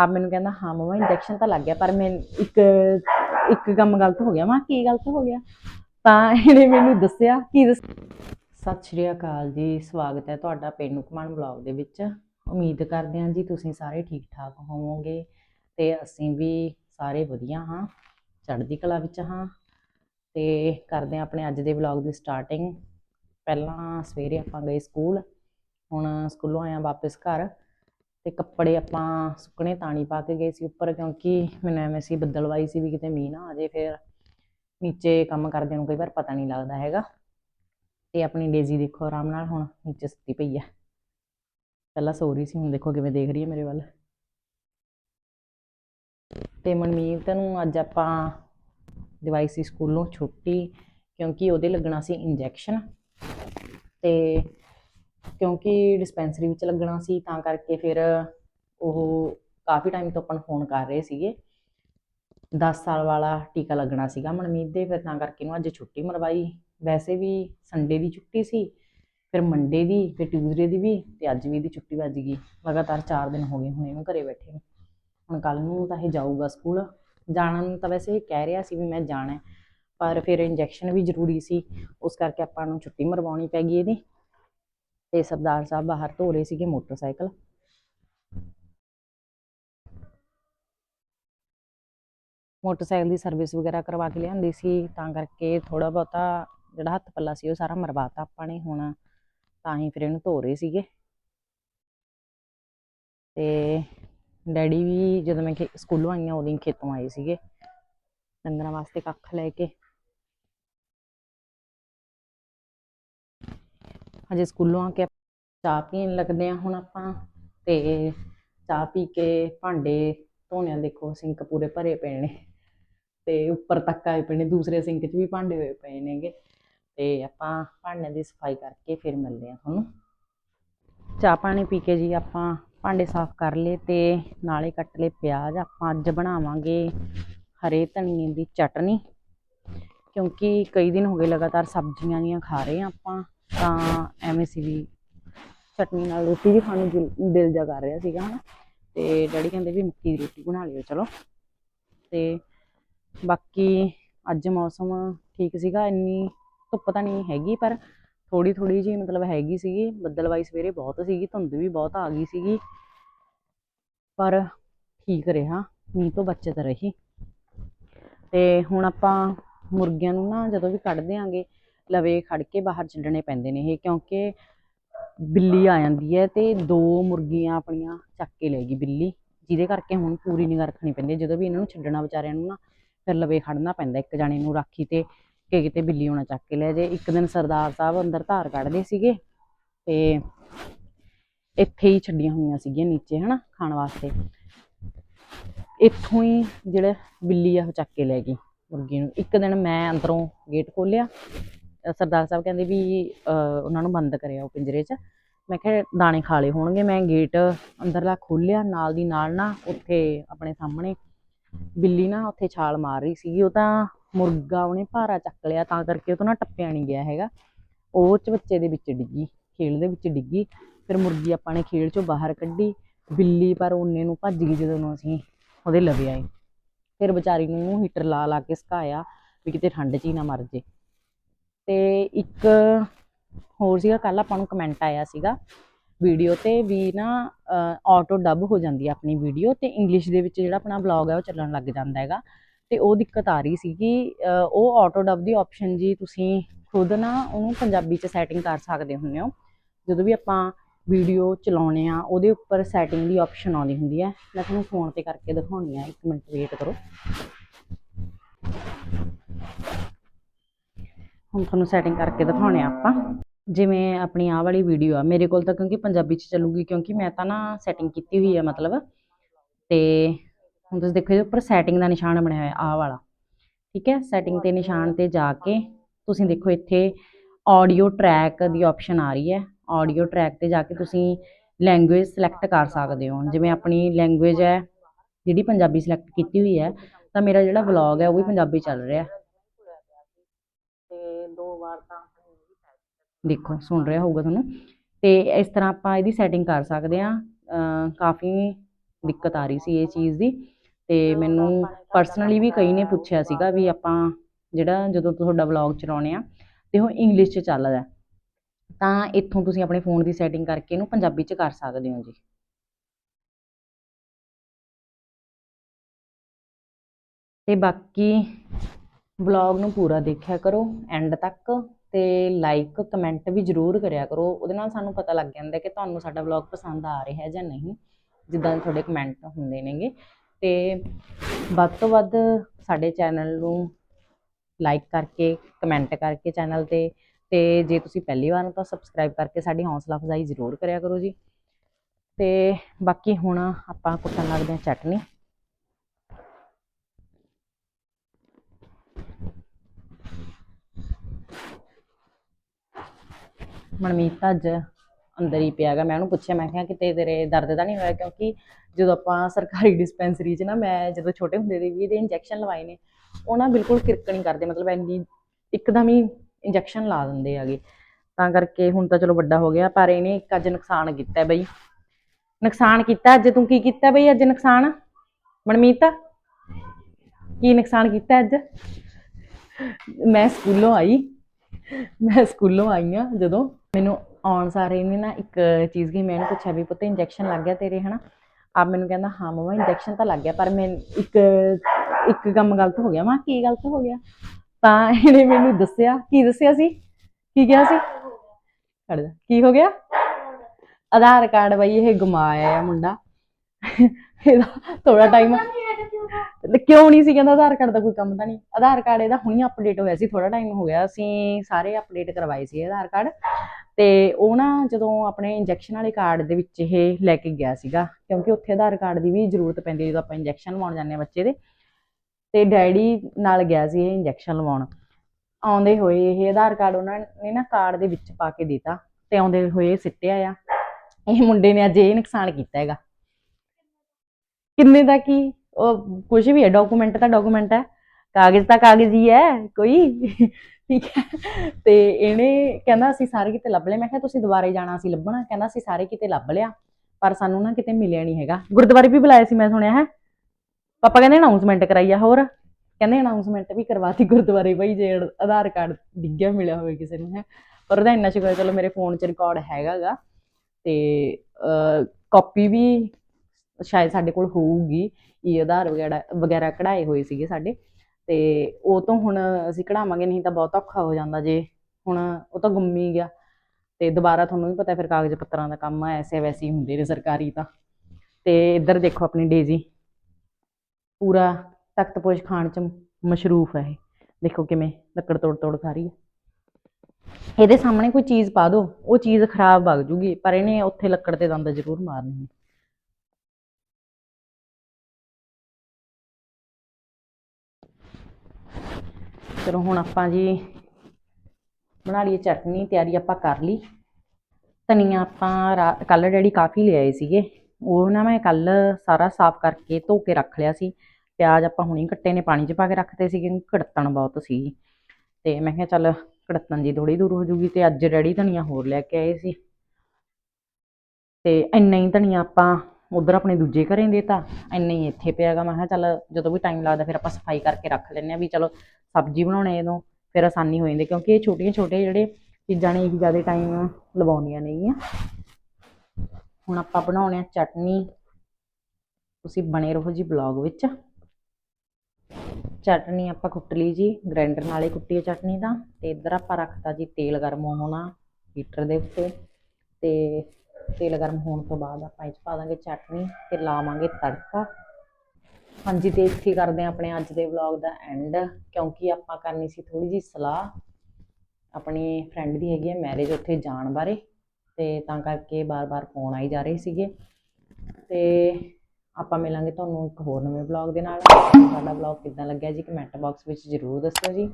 ਆਪ ਮੈਨੂੰ ਕਹਿੰਦਾ, ਹਾਂ ਮਮਾ ਇੰਜੈਕਸ਼ਨ ਤਾਂ ਲੱਗ ਗਿਆ, ਪਰ ਮੈਂ ਇੱਕ ਇੱਕ ਕੰਮ ਗਲਤ ਹੋ ਗਿਆ। ਮਾਂ ਕੀ ਗਲਤ ਹੋ ਗਿਆ? ਤਾਂ ਇਹਨੇ ਮੈਨੂੰ ਦੱਸਿਆ ਕੀ ਦੱਸ ਸਤਿ ਸ਼੍ਰੀ ਅਕਾਲ ਜੀ, ਸਵਾਗਤ ਹੈ ਤੁਹਾਡਾ ਪੇਨੂ ਕਮਾਨ ਬਲੌਗ ਦੇ ਵਿੱਚ। ਉਮੀਦ ਕਰਦੇ ਹਾਂ ਜੀ ਤੁਸੀਂ ਸਾਰੇ ਠੀਕ ਠਾਕ ਹੋਵੋਗੇ ਤੇ ਅਸੀਂ ਵੀ ਸਾਰੇ ਵਧੀਆ ਹਾਂ, ਚੜ੍ਹਦੀ ਕਲਾ ਵਿੱਚ ਹਾਂ। ਤੇ ਕਰਦੇ ਹਾਂ ਆਪਣੇ ਅੱਜ ਦੇ ਵਲੌਗ ਦੀ ਸਟਾਰਟਿੰਗ ਪਹਿਲਾਂ ਸਵੇਰੇ ਆਪਾਂ ਗਏ ਸਕੂਲ, ਹੁਣ ਸਕੂਲੋਂ ਆਇਆ ਵਾਪਸ ਘਰ। ਤੇ ਕੱਪੜੇ ਆਪਾਂ ਸੁੱਕਣੇ ਤਾਣੀ ਪਾ ਕੇ ਗਏ ਸੀ ਉੱਪਰ ਕਿਉਂਕਿ ਮੈਨੂੰ ਐਵੇਂ ਸੀ ਬੱਦਲਵਾਈ ਸੀ ਵੀ ਕਿਤੇ ਮੀਂਹ ਨਾ ਆ ਜੇ ਫਿਰ। ਨੀਚੇ ਕੰਮ ਕਰਦਿਆਂ ਨੂੰ ਕਈ ਵਾਰ ਪਤਾ ਨਹੀਂ ਲੱਗਦਾ ਹੈਗਾ। ਤੇ ਆਪਣੀ ਡੇਜ਼ੀ ਦੇਖੋ ਆਰਾਮ ਨਾਲ ਹੁਣ ਨੀਚੇ ਸੁੱਤੀ ਪਈ ਹੈ ਪਹਿਲਾਂ ਸੋ ਰਹੀ ਸੀ, ਹੁਣ ਦੇਖੋ ਕਿਵੇਂ ਦੇਖ ਰਹੀ ਹੈ ਮੇਰੇ ਵੱਲ। ਤੇ ਮਨਮੀਤ ਨੂੰ ਅੱਜ ਆਪਾਂ ਦਵਾਈ ਸੀ ਸਕੂਲੋਂ ਛੁੱਟੀ ਕਿਉਂਕਿ ਉਹਦੇ ਲੱਗਣਾ ਸੀ ਇੰਜੈਕਸ਼ਨ। ਤੇ ਕਿਉਂਕਿ ਡਿਸਪੈਂਸਰੀ ਵਿੱਚ ਲੱਗਣਾ ਸੀ, ਤਾਂ ਕਰਕੇ ਫਿਰ ਉਹ ਕਾਫੀ ਟਾਈਮ ਤੋਂ ਆਪਾਂ ਨੂੰ ਫੋਨ ਕਰ ਰਹੇ ਸੀਗੇ। 10 ਸਾਲ ਵਾਲਾ ਟੀਕਾ ਲੱਗਣਾ ਸੀਗਾ ਮਨਮੀਤ ਦੇ, ਫਿਰ ਤਾਂ ਕਰਕੇ ਇਹਨੂੰ ਅੱਜ ਛੁੱਟੀ ਮਰਵਾਈ। ਵੈਸੇ ਵੀ ਸੰਡੇ ਦੀ ਛੁੱਟੀ ਸੀ, ਫਿਰ ਮੰਡੇ ਦੀ, ਫਿਰ ਟਿਊਜ਼ਡੇ ਦੀ ਵੀ, ਤੇ ਅੱਜ ਵੀ ਇਹਦੀ ਛੁੱਟੀ ਵੱਜ ਗਈ। ਲਗਾਤਾਰ 4 ਦਿਨ ਹੋ ਗਏ ਹੁਣ ਇਹਨੂੰ ਘਰੇ ਬੈਠੇ ਨੂੰ। ਹੁਣ ਕੱਲ ਨੂੰ ਤਾਂ ਇਹ ਜਾਊਗਾ ਸਕੂਲ ਜਾਣਾ ਨੂੰ ਤਾਂ ਵੈਸੇ ਇਹ ਕਹਿ ਰਿਹਾ ਸੀ ਵੀ ਮੈਂ ਜਾਣਾ ਪਰ ਫਿਰ ਇੰਜੈਕਸ਼ਨ ਵੀ ਜ਼ਰੂਰੀ ਸੀ। ਉਸ ਕਰਕੇ ਆਪਾਂ ਨੂੰ ਛੁੱਟੀ ਮਰਵਾਉਣੀ ਪੈ ਗਈ ਇਹਦੀ। ਤੇ ਸਰਦਾਰ ਸਾਹਿਬ ਬਾਹਰ ਧੋ ਰਹੇ ਸੀਗੇ ਮੋਟਰਸਾਈਕਲ। ਮੋਟਰਸਾਈਕਲ ਦੀ ਸਰਵਿਸ ਵਗੈਰਾ ਕਰਵਾ ਕੇ ਲਿਆਂਦੀ ਸੀ, ਤਾਂ ਕਰਕੇ ਥੋੜਾ ਬਹੁਤਾ ਜਿਹੜਾ ਹੱਥ ਪੱਲਾ ਸੀ ਉਹ ਸਾਰਾ ਮਰਵਾਤਾ ਆਪਾਂ ਨੇ ਹੁਣ, ਤਾਂ ਹੀ ਫਿਰ ਇਹਨੂੰ ਧੋ ਰਹੇ ਸੀਗੇ। ਤੇ ਡੈਡੀ ਵੀ ਜਦੋਂ ਮੈਂ ਖੇ- ਸਕੂਲੋਂ ਆਈਆਂ ਉਦੋਂ ਹੀ ਖੇਤੋਂ ਆਏ ਸੀਗੇ। ਡੰਗਰਾਂ ਵਾਸਤੇ ਕੱਖ ਲੈ ਕੇ। ਹਜੇ ਸਕੂਲੋਂ ਆ ਕੇ ਚਾਹ ਪੀਣ ਲੱਗਦੇ ਆ ਹੁਣ ਆਪਾਂ ਤੇ ਚਾਹ ਪੀ ਕੇ ਭਾਂਡੇ ਧੋਣਿਆਂ ਦੇਖੋ ਸਿੰਕ ਪੂਰੇ ਭਰੇ ਪਏ ਨੇ ਤੇ ਉੱਪਰ ਤੱਕ ਆਏ ਪਏ ਨੇ, ਦੂਸਰੇ ਸਿੰਕ 'ਚ ਵੀ ਭਾਂਡੇ ਹੋਏ ਪਏ ਨੇਗੇ। ਤੇ ਆਪਾਂ ਭਾਂਡਿਆਂ ਦੀ ਸਫ਼ਾਈ ਕਰਕੇ ਫਿਰ ਮਿਲਦੇ ਆ ਤੁਹਾਨੂੰ। ਚਾਹ ਪਾਣੀ ਪੀ ਕੇ ਜੀ ਆਪਾਂ ਭਾਂਡੇ ਸਾਫ਼ ਕਰ ਲਏ ਤੇ ਨਾਲੇ ਕੱਟ ਲਏ ਪਿਆਜ਼। ਆਪਾਂ ਅੱਜ ਬਣਾਵਾਂਗੇ ਹਰੇ ਧਨੀਏ ਦੀ ਚਟਨੀ, ਕਿਉਂਕਿ ਕਈ ਦਿਨ ਹੋ ਗਏ ਲਗਾਤਾਰ ਸਬਜ਼ੀਆਂ ਨਹੀਂ ਖਾ ਰਹੇ ਹਾਂ ਆਪਾਂ। ਤਾਂ ਐਵੇਂ ਸੀ ਵੀ ਚਟਨੀ ਨਾਲ ਰੋਟੀ ਵੀ ਖਾਣ ਨੂੰ ਦਿਲ- ਦਿਲ ਜਾ ਕਰ ਰਿਹਾ ਸੀਗਾ, ਹਨਾ। ਤੇ ਡੈਡੀ ਕਹਿੰਦੇ ਵੀ ਮੱਕੀ ਦੀ ਰੋਟੀ ਬਣਾ ਲਿਓ, ਚਲੋ। ਤੇ ਬਾਕੀ ਅੱਜ ਮੌਸਮ ਠੀਕ ਸੀਗਾ, ਇੰਨੀ ਧੁੱਪ ਤਾਂ ਨਹੀਂ ਹੈਗੀ, ਪਰ ਥੋੜੀ ਥੋੜੀ ਜੀ ਮਤਲਬ ਹੈਗੀ ਸੀਗੀ। ਬੱਦਲਵਾਈ ਸਵੇਰੇ ਬਹੁਤ ਸੀਗੀ, ਧੁੰਦ ਵੀ ਬਹੁਤ ਆ ਗਈ ਸੀਗੀ। ਪਰ ਠੀਕ ਰਿਹਾ, ਮੀਂਹ ਤੋਂ ਬਚਤ ਰਹੀ। ਤੇ ਹੁਣ ਆਪਾਂ ਮੁਰਗਿਆਂ ਨੂੰ ਨਾ ਜਦੋਂ ਵੀ ਕੱਢਦੇ ਆਂਗੇ ਲਵੇ ਖੜ ਕੇ ਬਾਹਰ ਛੱਡਣੇ ਪੈਂਦੇ ਨੇ ਇਹ, ਕਿਉਂਕਿ ਬਿੱਲੀ ਆ ਜਾਂਦੀ ਹੈ ਤੇ ਦੋ ਮੁਰਗੀਆਂ ਆਪਣੀਆਂ ਚੱਕ ਕੇ ਲੈ ਗਈ ਬਿੱਲੀ, ਜਿਹਦੇ ਕਰਕੇ ਹੁਣ ਪੂਰੀ ਨਿਗਾਹ ਰੱਖਣੀ ਪੈਂਦੀ ਹੈ। ਜਦੋਂ ਵੀ ਇਹਨਾਂ ਨੂੰ ਛੱਡਣਾ ਵਿਚਾਰਿਆਂ ਨੂੰ ਨਾ, ਫਿਰ ਲਵੇ ਖੜਨਾ ਪੈਂਦਾ ਇੱਕ ਜਾਣੇ ਨੂੰ ਰਾਖੀ ਤੇ ਕਿ ਕਿਤੇ ਬਿੱਲੀ ਹੋਣਾ ਚੱਕ ਕੇ ਲੈ ਜੇ। ਇੱਕ ਦਿਨ ਸਰਦਾਰ ਸਾਹਿਬ ਅੰਦਰ ਧਾਰ ਕੱਢਦੇ ਸੀਗੇ ਤੇ ਇੱਥੇ ਹੀ ਛੱਡੀਆਂ ਹੋਈਆਂ ਸੀਗੀਆਂ ਨੀਚੇ, ਹਨਾ, ਖਾਣ ਵਾਸਤੇ। ਇੱਥੋਂ ਹੀ ਜਿਹੜਾ ਬਿੱਲੀ ਆ ਉਹ ਚੱਕ ਕੇ ਲੈ ਗਈ ਮੁਰਗੀ ਨੂੰ। ਇੱਕ ਦਿਨ ਮੈਂ ਅੰਦਰੋਂ ਗੇਟ ਖੋਲਿਆ ਸਰਦਾਰ ਸਾਹਿਬ ਕਹਿੰਦੇ ਵੀ ਅਹ, ਉਹਨਾਂ ਨੂੰ ਬੰਦ ਕਰਿਆ ਉਹ ਪਿੰਜਰੇ 'ਚ। ਮੈਂ ਕਿਹਾ ਦਾਣੇ ਖਾ ਲਏ ਹੋਣਗੇ ਮੈਂ ਗੇਟ ਅੰਦਰਲਾ ਖੋਲਿਆ ਨਾਲ ਦੀ ਨਾਲ ਨਾ ਉੱਥੇ ਆਪਣੇ ਸਾਹਮਣੇ ਬਿੱਲੀ ਨਾ ਉੱਥੇ ਛਾਲ ਮਾਰ ਰਹੀ ਸੀਗੀ। ਉਹ ਤਾਂ ਮੁਰਗਾ ਉਹਨੇ ਭਾਰਾ ਚੱਕ ਲਿਆ ਤਾਂ ਕਰਕੇ ਉਹ ਤੋਂ ਨਾ ਟੱਪਿਆ ਨਹੀਂ ਗਿਆ ਹੈਗਾ। ਉਹ ਚ ਬੱਚੇ ਦੇ ਵਿੱਚ ਡਿੱਗੀ ਖੇਲ ਦੇ ਵਿੱਚ ਡਿੱਗੀ। ਫਿਰ ਮੁਰਗੀ ਆਪਾਂ ਨੇ ਖੇਲ ਚੋਂ ਬਾਹਰ ਕੱਢੀ। ਬਿੱਲੀ ਪਰ ਉਹਨੇ ਨੂੰ ਭੱਜ ਗਈ ਜਦੋਂ ਅਸੀਂ ਉਹਦੇ ਲਵੇ ਆਏ। ਫਿਰ ਵਿਚਾਰੀ ਨੂੰ ਹੀਟਰ ਲਾ ਲਾ ਕੇ ਸੁਕਾਇਆ ਵੀ ਕਿਤੇ ਠੰਡ 'ਚ ਹੀ ਨਾ ਮਰ ਜੇ। ਤੇ ਇੱਕ ਹੋਰ ਸੀਗਾ ਕੱਲ ਆਪਾਂ ਨੂੰ ਕਮੈਂਟ ਆਇਆ ਸੀਗਾ ਵੀਡੀਓ ਤੇ ਵੀ ਨਾ ਆਟੋ ਡੱਬ ਹੋ ਜਾਂਦੀ ਹੈ ਆਪਣੀ ਵੀਡੀਓ ਤੇ ਇੰਗਲਿਸ਼ ਦੇ ਵਿੱਚ ਜਿਹੜਾ ਆਪਣਾ ਬਲੌਗ ਹੈ ਉਹ ਚੱਲਣ ਲੱਗ ਜਾਂਦਾ ਹੈਗਾ। ਤੇ ਉਹ ਦਿੱਕਤ ਆ ਰਹੀ ਸੀਗੀ ਉਹ ਆਟੋ ਡੱਬ ਦੀ ਆਪਸ਼ਨ ਜੀ ਤੁਸੀਂ ਖੁਦ ਨਾ ਉਹਨੂੰ ਪੰਜਾਬੀ 'ਚ ਸੈਟਿੰਗ ਕਰ ਸਕਦੇ ਹੁੰਦੇ ਹੋ। ਜਦੋਂ ਵੀ ਆਪਾਂ ਵੀਡੀਓ ਚਲਾਉਣੇ ਆ, ਉਹਦੇ ਉੱਪਰ ਸੈਟਿੰਗ ਦੀ ਆਪਸ਼ਨ ਆਉਂਦੀ ਹੁੰਦੀ ਹੈ ਮੈਂ ਤੁਹਾਨੂੰ ਫੋਨ ਤੇ ਕਰਕੇ ਦਿਖਾਉਣੀ ਆ, ਇੱਕ ਮਿੰਟ ਵੇਟ ਕਰੋ। ਹੁਣ ਤੁਹਾਨੂੰ ਸੈਟਿੰਗ ਕਰਕੇ ਦਿਖਾਉਣੇ ਆ ਆਪਾਂ। ਜਿਵੇਂ ਆਪਣੀ ਆਹ ਵਾਲੀ ਵੀਡੀਓ ਆ, ਮੇਰੇ ਕੋਲ ਤਾਂ ਕਿਉਂਕਿ ਪੰਜਾਬੀ ਚ ਚੱਲੂਗੀ, ਕਿਉਂਕਿ ਮੈਂ ਤਾਂ ਨਾ ਸੈਟਿੰਗ ਕੀਤੀ ਹੋਈ ਆ ਮਤਲਬ। ਤੇ ਹੁਣ ਤੁਸੀਂ ਦੇਖੋ ਇਹਦੇ ਉੱਪਰ ਸੈਟਿੰਗ ਦਾ ਨਿਸ਼ਾਨ ਬਣਿਆ ਹੋਇਆ, ਆਹ ਵਾਲਾ। ਠੀਕ ਹੈ? ਸੈਟਿੰਗ ਤੇ ਨਿਸ਼ਾਨ ਤੇ ਜਾ ਕੇ ਤੁਸੀਂ ਦੇਖੋ ਇੱਥੇ ਆਡੀਓ ਟਰੈਕ ਦੀ ਆਪਸ਼ਨ ਆ ਰਹੀ ਹੈ। ਆਡੀਓ ਟਰੈਕ ਤੇ ਜਾ ਕੇ ਤੁਸੀਂ ਲੈਂਗੁਏਜ ਸਿਲੈਕਟ ਕਰ ਸਕਦੇ ਹੋ। ਜਿਵੇਂ ਆਪਣੀ ਲੈਂਗੁਏਜ ਹੈ, ਜਿਹੜੀ ਪੰਜਾਬੀ ਸਿਲੈਕਟ ਕੀਤੀ ਹੋਈ ਹੈ, ਤਾਂ ਮੇਰਾ ਜਿਹੜਾ ਵਲੌਗ ਹੈ ਉਹ ਵੀ ਪੰਜਾਬੀ ਚੱਲ ਰਿਹਾ। ਵਾਰ ਤਾਂ ਦੇਖੋ ਸੁਣ ਰਿਹਾ ਹੋਊਗਾ ਤੁਹਾਨੂੰ। ਤੇ ਇਸ ਤਰ੍ਹਾਂ ਆਪਾਂ ਇਹਦੀ ਸੈਟਿੰਗ ਕਰ ਸਕਦੇ ਹਾਂ। ਕਾਫੀ ਦਿੱਕਤ ਆ ਰਹੀ ਸੀ ਇਹ ਚੀਜ਼ ਦੀ। ਤੇ ਮੈਨੂੰ ਪਰਸਨਲੀ ਵੀ ਕਈ ਨੇ ਪੁੱਛਿਆ ਸੀਗਾ ਵੀ ਆਪਾਂ ਜਿਹੜਾ ਜਦੋਂ ਤੁਹਾਡਾ ਵਲੌਗ ਚਲਾਉਣੇ ਆ ਤੇ ਉਹ ਇੰਗਲਿਸ਼ 'ਚ ਚੱਲਦਾ। ਤਾਂ ਇੱਥੋਂ ਤੁਸੀਂ ਆਪਣੇ ਫੋਨ ਦੀ ਸੈਟਿੰਗ ਕਰਕੇ ਇਹਨੂੰ ਪੰਜਾਬੀ 'ਚ ਕਰ ਸਕਦੇ ਹੋ ਜੀ। ਤੇ ਬਾਕੀ ਵਲੌਗ ਨੂੰ ਪੂਰਾ ਦੇਖਿਆ ਕਰੋ ਐਂਡ ਤੱਕ ਤੇ ਲਾਈਕ ਕਮੈਂਟ ਵੀ ਜ਼ਰੂਰ ਕਰਿਆ ਕਰੋ। ਉਹਦੇ ਨਾਲ ਸਾਨੂੰ ਪਤਾ ਲੱਗ ਜਾਂਦਾ ਕਿ ਤੁਹਾਨੂੰ ਸਾਡਾ ਵਲੌਗ ਪਸੰਦ ਆ ਰਿਹਾ ਹੈ ਜਾਂ ਨਹੀਂ, ਜਿੱਦਾਂ ਦੇ ਤੁਹਾਡੇ ਕਮੈਂਟ ਹੁੰਦੇ ਨੇਗੇ। ਤੇ ਵੱਧ ਤੋਂ ਵੱਧ ਸਾਡੇ ਚੈਨਲ ਨੂੰ ਲਾਈਕ ਕਰਕੇ ਕਮੈਂਟ ਕਰਕੇ ਚੈਨਲ ਤੇ ਤੇ ਜੇ ਤੁਸੀਂ ਪਹਿਲੀ ਵਾਰ ਹੋ ਤਾਂ ਸਬਸਕ੍ਰਾਈਬ ਕਰਕੇ ਸਾਡੀ ਹੌਸਲਾ ਅਫਜ਼ਾਈ ਜ਼ਰੂਰ ਕਰਿਆ ਕਰੋ ਜੀ। ਤੇ ਬਾਕੀ ਹੁਣ ਆਪਾਂ ਕੁੱਟਣ ਲੱਗਦੇ ਹਾਂ ਚਟਨੀ। ਮਨਮੀਤ ਤਾਂ ਅੱਜ ਅੰਦਰ ਹੀ ਪਿਆਗਾ ਮੈਂ ਉਹਨੂੰ ਪੁੱਛਿਆ, ਮੈਂ ਕਿਹਾ, ਕਿਤੇ ਤੇਰੇ ਦਰਦ ਤਾਂ ਨਹੀਂ ਹੋਇਆ? ਕਿਉਂਕਿ ਜਦੋਂ ਆਪਾਂ ਸਰਕਾਰੀ ਡਿਸਪੈਂਸਰੀ 'ਚ ਨਾ, ਮੈਂ ਜਦੋਂ ਛੋਟੇ ਹੁੰਦੇ ਦੇ ਵੀ ਇਹਦੇ ਇੰਜੈਕਸ਼ਨ ਲਵਾਏ ਨੇ, ਉਹ ਨਾ ਬਿਲਕੁਲ ਕਿਰਕ ਨਹੀਂ ਕਰਦੇ। ਮਤਲਬ ਇੰਨੀ ਇੱਕਦਮ ਹੀ ਇੰਜੈਕਸ਼ਨ ਲਾ ਦਿੰਦੇ ਹੈਗੇ। ਤਾਂ ਕਰਕੇ ਹੁਣ ਤਾਂ ਚਲੋ ਵੱਡਾ ਹੋ ਗਿਆ, ਪਰ ਇਹਨੇ ਇੱਕ ਅੱਜ ਨੁਕਸਾਨ ਕੀਤਾ ਬਈ। ਨੁਕਸਾਨ ਕੀਤਾ ਅੱਜ, ਤੂੰ ਕੀ ਕੀਤਾ ਬਈ ਅੱਜ ਨੁਕਸਾਨ? ਮਨਮੀਤ, ਕੀ ਨੁਕਸਾਨ ਕੀਤਾ ਅੱਜ? ਮੈਂ ਸਕੂਲੋਂ ਆਈ, ਮੈਂ ਸਕੂਲੋਂ ਆਈ ਆ ਜਦੋਂ ਮੈਨੂੰ ਆਉਣ ਸਾਰੇ ਇਹਨੇ ਨਾ ਇੱਕ ਚੀਜ਼ ਕੀ ਮੈਂ ਇਹਨੂੰ ਪੁੱਛਿਆ ਵੀ ਪੁੱਤ ਇੰਜੈਕਸ਼ਨ ਲੱਗ ਗਿਆ ਤੇਰੇ, ਹਨਾ? ਆਪ ਮੈਨੂੰ ਕਹਿੰਦਾ, ਹਾਂ ਮਮਾ ਇੰਜੈਕਸ਼ਨ ਤਾਂ ਲੱਗ ਗਿਆ, ਪਰ ਮੈਂ ਇੱਕ ਇੱਕ ਕੰਮ ਗਲਤ ਹੋ ਗਿਆ। ਮਾਂ ਕੀ ਗਲਤ ਹੋ ਗਿਆ? ਤਾਂ ਇਹਨੇ ਮੈਨੂੰ ਦੱਸਿਆ, ਕੀ ਦੱਸਿਆ ਸੀ? ਕੀ ਕਿਹਾ ਸੀ? ਖੜ ਜਾ। ਕੀ ਹੋ ਗਿਆ? ਆਧਾਰ ਕਾਰਡ ਬਈ, ਇਹ ਗਮਾਇਆ ਆ ਮੁੰਡਾ। ਇਹਦਾ ਥੋੜਾ ਟਾਈਮ ਕਿਉਂ ਨਹੀਂ ਸੀ ਕਹਿੰਦਾ, ਆਧਾਰ ਕਾਰਡ ਦਾ ਕੋਈ ਕੰਮ ਤਾਂ ਨਹੀਂ। ਆਧਾਰ ਕਾਰਡ ਇਹਦਾ ਹੁਣੀ ਅਪਡੇਟ ਹੋਇਆ ਸੀ ਥੋੜਾ ਟਾਈਮ ਹੋ ਗਿਆ। ਅਸੀਂ ਸਾਰੇ ਅਪਡੇਟ ਕਰਵਾਏ ਸੀ ਆਧਾਰ ਕਾਰਡ। ਤੇ ਉਹ ਨਾ ਜਦੋਂ ਆਪਣੇ ਇੰਜੈਕਸ਼ਨ ਵਾਲੇ ਕਾਰਡ ਦੇ ਵਿੱਚ ਇਹ ਲੈ ਕੇ ਗਿਆ ਸੀਗਾ, ਕਿਉਂਕਿ ਉੱਥੇ ਆਧਾਰ ਕਾਰਡ ਦੀ ਵੀ ਜ਼ਰੂਰਤ ਪੈਂਦੀ ਜਦੋਂ ਆਪਾਂ ਇੰਜੈਕਸ਼ਨ ਲਵਾਉਣ ਜਾਂਦੇ ਹਾਂ ਬੱਚੇ ਦੇ, ਤੇ ਡੈਡੀ ਨਾਲ ਗਿਆ ਸੀ ਇਹ ਇੰਜੈਕਸ਼ਨ ਲਵਾਉਣ। ਆਉਂਦੇ ਹੋਏ ਇਹ ਆਧਾਰ ਕਾਰਡ ਉਹਨਾਂ ਨੇ ਨਾ ਕਾਰਡ ਦੇ ਵਿੱਚ ਪਾ ਕੇ ਦਿੱਤਾ ਤੇ ਆਉਂਦੇ ਹੋਏ ਸਿੱਟਿਆ ਆ। ਇਹ ਮੁੰਡੇ ਨੇ ਅੱਜ ਇਹ ਨੁਕਸਾਨ ਕੀਤਾ ਹੈਗਾ। ਕਿੰਨੇ ਦਾ ਕੀ, ਉਹ ਕੁਝ ਵੀ ਹੈ ਡਾਕੂਮੈਂਟ ਤਾਂ ਡਾਕੂਮੈਂਟ ਹੈ। ਕਾਗਜ਼ ਤਾਂ ਕਾਗਜ਼ ਹੀ ਹੈ, ਕੋਈ। ਠੀਕ ਹੈ। ਤੇ ਇਹਨੇ ਕਹਿੰਦਾ, ਅਸੀਂ ਸਾਰੇ ਕਿਤੇ ਲੱਭ ਲਿਆ ਮੈਂ ਕਿਹਾ, ਤੁਸੀਂ ਦੁਬਾਰੇ ਜਾਣਾ ਅਸੀਂ ਲੱਭਣਾ। ਕਹਿੰਦਾ, ਅਸੀਂ ਸਾਰੇ ਕਿਤੇ ਲੱਭ ਲਿਆ, ਪਰ ਸਾਨੂੰ ਨਾ ਕਿਤੇ ਮਿਲਿਆ ਨਹੀਂ ਹੈਗਾ। ਗੁਰਦੁਆਰੇ ਵੀ ਬੁਲਾਇਆ ਸੀ ਮੈਂ, ਸੁਣਿਆ ਹੈ। ਪਾਪਾ ਕਹਿੰਦੇ ਅਨਾਉਂਸਮੈਂਟ ਕਰਾਈ ਆ, ਹੋਰ। ਕਹਿੰਦੇ ਅਨਾਉਂਸਮੈਂਟ ਵੀ ਕਰਵਾਤੀ ਗੁਰਦੁਆਰੇ ਬਈ, ਜੇ ਆਧਾਰ ਕਾਰਡ ਡਿੱਗਿਆ, ਮਿਲਿਆ ਹੋਵੇ ਕਿਸੇ ਨੂੰ, ਹੈ। ਪਰ ਉਹਦਾ ਇੰਨਾ ਸ਼ੁਕਰ ਚਲੋ, ਮੇਰੇ ਫੋਨ 'ਚ ਰਿਕਾਰਡ ਹੈਗਾਗਾ। ਤੇ ਕਾਪੀ ਵੀ ਸ਼ਾਇਦ ਸਾਡੇ ਕੋਲ ਹੋਊਗੀ। ਇਹ ਆਧਾਰ ਵਗੈਰਾ ਵਗੈਰਾ ਕਢਾਏ ਹੋਏ ਸੀਗੇ ਸਾਡੇ। ਤੇ ਉਹ ਤੋਂ ਹੁਣ ਅਸੀਂ ਕਢਾਵਾਂਗੇ, ਨਹੀਂ ਤਾਂ ਬਹੁਤ ਔਖਾ ਹੋ ਜਾਂਦਾ ਜੇ। ਹੁਣ ਉਹ ਤਾਂ ਗੁੰਮੀ ਗਿਆ। ਤੇ ਦੁਬਾਰਾ ਤੁਹਾਨੂੰ ਵੀ ਪਤਾ ਫਿਰ ਕਾਗਜ਼ ਪੱਤਰਾਂ ਦਾ ਕੰਮ ਆ, ਐਸੇ ਵੈਸੇ ਹੀ ਹੁੰਦੇ ਨੇ ਸਰਕਾਰੀ ਤਾਂ। ਤੇ ਇੱਧਰ ਦੇਖੋ ਆਪਣੀ ਡੇਜ਼ੀ। ਪੂਰਾ ਤਖਤਪੋਸ਼ ਖਾਣ ਚ ਮਸ਼ਰੂਫ ਹੈ ਇਹ। ਦੇਖੋ ਕਿਵੇਂ ਲੱਕੜ ਤੋੜ ਤੋੜ ਖਾ ਰਹੀ ਹੈ ਇਹਦੇ ਸਾਹਮਣੇ ਕੋਈ ਚੀਜ਼ ਪਾ ਦਿਓ ਉਹ ਚੀਜ਼ ਖਰਾਬ ਵਗ ਜੂਗੀ, ਪਰ ਇਹਨੇ ਉੱਥੇ ਲੱਕੜ ਤੇ ਦੰਦ ਜ਼ਰੂਰ ਮਾਰਨੇ ਨੇ। ਚਲੋ ਹੁਣ ਆਪਾਂ ਜੀ ਬਣਾ ਲਈਏ ਚਟਨੀ, ਤਿਆਰੀ ਆਪਾਂ ਕਰ ਲਈ। ਧਨੀਆ ਆਪਾਂ ਕੱਲ ਡੈਡੀ ਕਾਫੀ ਲਿਆਏ ਸੀਗੇ। ਉਹ ਨਾ ਮੈਂ ਕੱਲ ਸਾਰਾ ਸਾਫ਼ ਕਰਕੇ ਧੋ ਕੇ ਰੱਖ ਲਿਆ ਸੀ। ਪਿਆਜ਼ ਆਪਾਂ ਹੁਣੀ ਕੱਟੇ ਨੇ, ਪਾਣੀ 'ਚ ਪਾ ਕੇ ਰੱਖਤੇ ਸੀਗੇ ਘੜਤਣ ਬਹੁਤ ਸੀ। ਤੇ ਮੈਂ ਕਿਹਾ ਚੱਲ ਘੜਤਣ ਜੀ ਥੋੜੀ ਦੂਰ ਹੋ ਜੂਗੀ ਤੇ ਅੱਜ ਡੈਡੀ ਧਨੀਆ ਹੋਰ ਲੈ ਕੇ ਆਏ ਸੀ। ਤੇ ਇੰਨਾ ਹੀ ਧਨੀਆ ਆਪਾਂ ਉਧਰ ਆਪਣੇ ਦੂਜੇ ਘਰੇ ਦੇਤਾ। ਇੰਨਾ ਹੀ ਇੱਥੇ ਪਿਆਗਾ ਮੈਂ ਕਿਹਾ ਚੱਲ ਜਦੋਂ ਵੀ ਟਾਈਮ ਲੱਗਦਾ ਫਿਰ ਆਪਾਂ ਸਫ਼ਾਈ ਕਰਕੇ ਰੱਖ ਲੈਂਦੇ ਆ ਵੀ ਚਲੋ ਸਬਜ਼ੀ ਬਣਾਉਣੇ ਜਦੋਂ ਫਿਰ ਆਸਾਨੀ ਹੋ ਜਾਂਦੀ ਕਿਉਂਕਿ ਇਹ ਛੋਟੀਆਂ ਛੋਟੇ ਜਿਹੜੇ ਚੀਜ਼ਾਂ ਨੇ, ਇਹ ਜ਼ਿਆਦਾ ਟਾਈਮ ਲਵਾਉਂਦੀਆਂ ਨੇਗੀਆਂ। ਹੁਣ ਆਪਾਂ ਬਣਾਉਣੇ ਆ ਚਟਨੀ। ਤੁਸੀਂ ਬਣੇ ਰਹੋ ਜੀ ਬਲੌਗ ਵਿੱਚ। ਚਟਨੀ ਆਪਾਂ ਕੁੱਟ ਲਈ ਜੀ ਗ੍ਰਾਈਂਡਰ ਨਾਲੇ ਕੁੱਟੀ ਹੈ ਚਟਨੀ ਦਾ ਤੇ ਇੱਧਰ ਆਪਾਂ ਰੱਖਤਾ ਜੀ ਤੇਲ ਗਰਮ ਹੋਣਾ ਹੀਟਰ ਦੇ ਉੱਤੇ। ਤੇ ਤੇਲ ਗਰਮ ਹੋਣ ਤੋਂ ਬਾਅਦ ਆਪਾਂ ਇਹ 'ਚ ਪਾ ਦਾਂਗੇ ਚਟਨੀ ਤੇ ਲਾਵਾਂਗੇ ਤੜਕਾ। ਹਾਂਜੀ, ਤੇ ਇੱਥੇ ਕਰਦੇ ਹਾਂ ਆਪਣੇ ਅੱਜ ਦੇ ਵਲੌਗ ਦਾ ਐਂਡ ਕਿਉਂਕਿ ਆਪਾਂ ਕਰਨੀ ਸੀ ਥੋੜੀ ਜੀ ਸਲਾਹ। ਆਪਣੀ ਫਰੈਂਡ ਦੀ ਹੈਗੀ ਹੈ ਮੈਰਿਜ ਉੱਥੇ ਜਾਣ ਬਾਰੇ, ਤੇ ਤਾਂ ਕਰਕੇ ਬਾਰ-ਬਾਰ ਫੋਨ ਆਈ ਜਾ ਰਹੇ ਸੀਗੇ। ਤੇ ਆਪਾਂ ਮਿਲਾਂਗੇ ਤੁਹਾਨੂੰ ਇੱਕ ਹੋਰ ਨਵੇਂ ਵਲੌਗ ਦੇ ਨਾਲ। ਸਾਡਾ ਵਲੌਗ ਕਿੱਦਾਂ ਲੱਗਿਆ ਜੀ ਕਮੈਂਟ ਬਾਕਸ ਵਿੱਚ ਜ਼ਰੂਰ ਦੱਸੋ ਜੀ।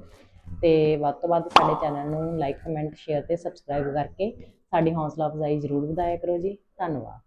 ਤੇ ਵੱਧ ਤੋਂ ਵੱਧ ਸਾਡੇ ਚੈਨਲ ਨੂੰ ਲਾਈਕ ਕਮੈਂਟ ਸ਼ੇਅਰ ਤੇ ਸਬਸਕ੍ਰਾਈਬ ਕਰਕੇ ਸਾਡੀ ਹੌਸਲਾ ਅਫਜ਼ਾਈ ਜ਼ਰੂਰ ਵਧਾਇਆ ਕਰੋ ਜੀ। ਧੰਨਵਾਦ।